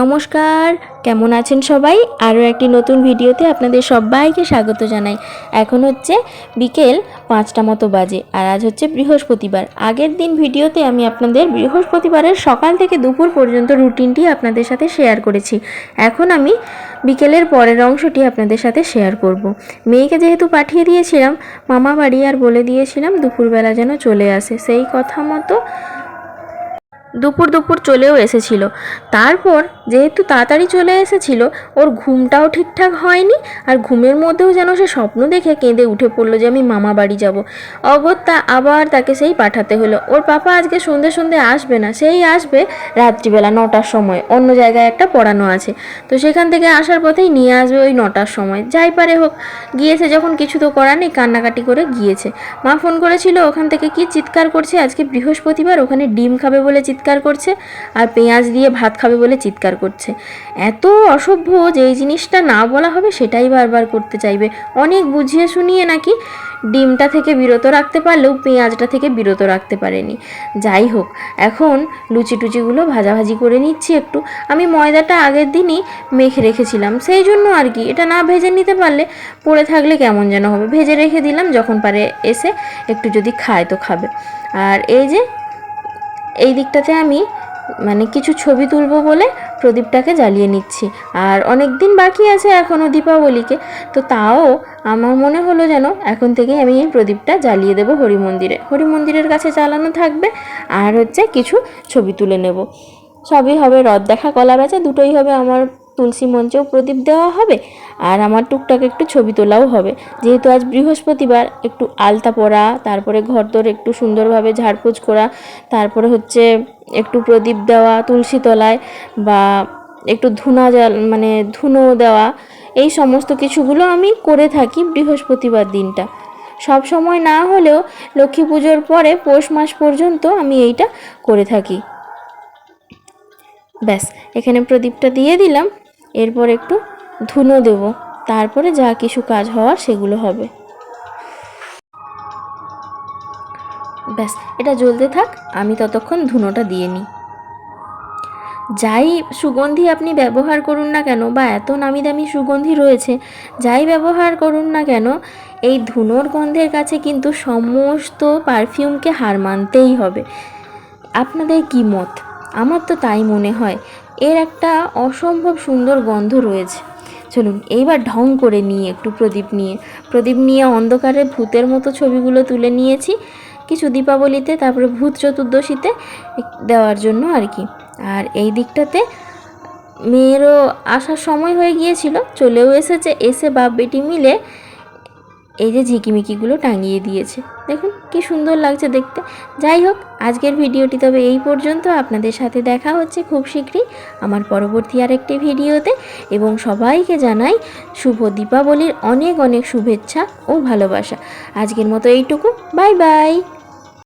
নমস্কার, কেমন আছেন সবাই? আরও একটি নতুন ভিডিওতে আপনাদের সবাইকে স্বাগত জানাই। এখন হচ্ছে বিকেল পাঁচটা মতো বাজে আর আজ হচ্ছে বৃহস্পতিবার। আগের দিন ভিডিওতে আমি আপনাদের বৃহস্পতিবারের সকাল থেকে দুপুর পর্যন্ত রুটিনটি আপনাদের সাথে শেয়ার করেছি। এখন আমি বিকেলের পরের অংশটি আপনাদের সাথে শেয়ার করব। মেয়েকে যেহেতু পাঠিয়ে দিয়েছিলাম, মামা বাড়ি আর বলে দিয়েছিলাম দুপুরবেলা যেন চলে আসে। সেই কথা মতো দুপুর দুপুর চলেও এসেছিল। তারপর যেহেতু তাড়াতাড়ি চলে এসেছিল, ওর ঘুমটাও ঠিকঠাক হয়নি আর ঘুমের মধ্যেও যেন সে স্বপ্ন দেখে কেঁদে উঠে পড়ল যে আমি মামা বাড়ি যাব। অগত্যা আবার তাকে সেই পাঠাতে হলো। ওর পাপা আজকে সন্ধে সন্ধে আসবে না, সেই আসবে রাত্রিবেলা নটার সময়। অন্য জায়গায় একটা পড়ানো আছে। তো সেখান থেকে আসার পথেই নিয়ে আসবে ওই নটার সময়। যাই পারে হোক গিয়েছে যখন কিছু তো করার নেই, কান্নাকাটি করে গিয়েছে। মা ফোন করেছিল, ওখান থেকে কি চিৎকার করছে? আজকে বৃহস্পতিবার, ওখানে ডিম খাবে বলে চিৎকার করছে আর পেঁয়াজ দিয়ে ভাত খাবে বলে চিৎকার করছে। এত অসভ্য যে এই জিনিসটা না বলা হবে সেটাই বারবার করতে চাইবে। অনেক বুঝিয়ে শুনিয়ে নাকি ডিমটা থেকে বিরত রাখতে পারলেও পেঁয়াজটা থেকে বিরত রাখতে পারেনি। যাই হোক, এখন লুচি টুচিগুলো ভাজাভাজি করে নিচ্ছি একটু। আমি ময়দাটা আগের দিনই মেখে রেখেছিলাম, সেই জন্য আর কি। এটা না ভেজে নিতে পারলে পড়ে থাকলে কেমন যেন হবে। ভেজে রেখে দিলাম, যখন পারে এসে একটু যদি খায় তো খাবে। আর এই যে এই দিকটাতে আমি মানে কিছু ছবি তুলব বলে প্রদীপটাকে জ্বালিয়ে নিচ্ছি। আর অনেক দিন বাকি আছে এখনও দীপাবলিকে, তো তাও আমার মনে হলো যেন এখন থেকেই আমি এই প্রদীপটা জ্বালিয়ে দেবো হরিমন্দিরে। হরিমন্দিরের হরি মন্দিরের কাছে জ্বালানো থাকবে, আর হচ্ছে কিছু ছবি তুলে নেব। সবই হবে রথ দেখা, কলা বেচা, দুটোই হবে আমার তুলসী মঞ্চেও প্রদীপ দেওয়া হবে আর আমার টুকটাক একটু ছবি তোলাও হবে। যেহেতু আজ বৃহস্পতিবার, একটু আলতা পরা, তারপরে ঘরদোর একটু সুন্দরভাবে ঝাড়পোছ করা, তারপরে হচ্ছে একটু প্রদীপ দেওয়া, তুলসী তলায় বা একটু ধুনা জাল মানে ধুনো দেওয়া, এই সমস্ত কিছুগুলো আমি করে থাকি বৃহস্পতিবার দিনটা। সব সময় না হলেও লক্ষ্মী পুজোর পরে পৌষ মাস পর্যন্ত আমি এইটা করে থাকি। ব্যাস, এখানে প্রদীপটা দিয়ে দিলাম। এরপর একটু ধুনো দেব। তারপরে যা কিছু কাজ হওয়ার সেগুলো হবে। ব্যাস, এটা জ্বলতে থাক, আমি ততক্ষণ ধুনোটা দিয়ে নিই। যাই সুগন্ধি আপনি ব্যবহার করুন না কেন, বা এত নামি দামি সুগন্ধি রয়েছে, যাই ব্যবহার করুন না কেন, এই ধুনোর গন্ধের কাছে কিন্তু সমস্ত পারফিউমকে হার মানতেই হবে। আপনাদের কি মত? আমার তো তাই মনে হয়। এর একটা অসম্ভব সুন্দর গন্ধ রয়েছে। চলুন, এইবার ঢং করে নিয়ে একটু প্রদীপ নিয়ে। প্রদীপ নিয়ে অন্ধকারে ভূতের মতো ছবিগুলো তুলে নিয়েছি। কিছু দীপাবলিতে, তারপরে ভূত চতুর্দশীতে দেওয়ার জন্য আর কি। আর এই দিকটাতে মেয়েরও আসার সময় হয়ে গিয়েছিল, চলেও এসেছে, এসে বাপ বেটি মিলে এই যে ঝিকিমিকিগুলো টাঙিয়ে দিয়েছে। দেখুন, কি সুন্দর লাগছে দেখতে। যাই হোক, আজকের ভিডিওটি তবে এই পর্যন্ত। আপনাদের সাথে দেখা হচ্ছে খুব শীঘ্রই আমার পরবর্তী আরেকটি ভিডিওতে। এবং সবাইকে জানাই শুভ দীপাবলির অনেক অনেক শুভেচ্ছা ও ভালোবাসা। আজকের মতো এইটুকু। Bye bye.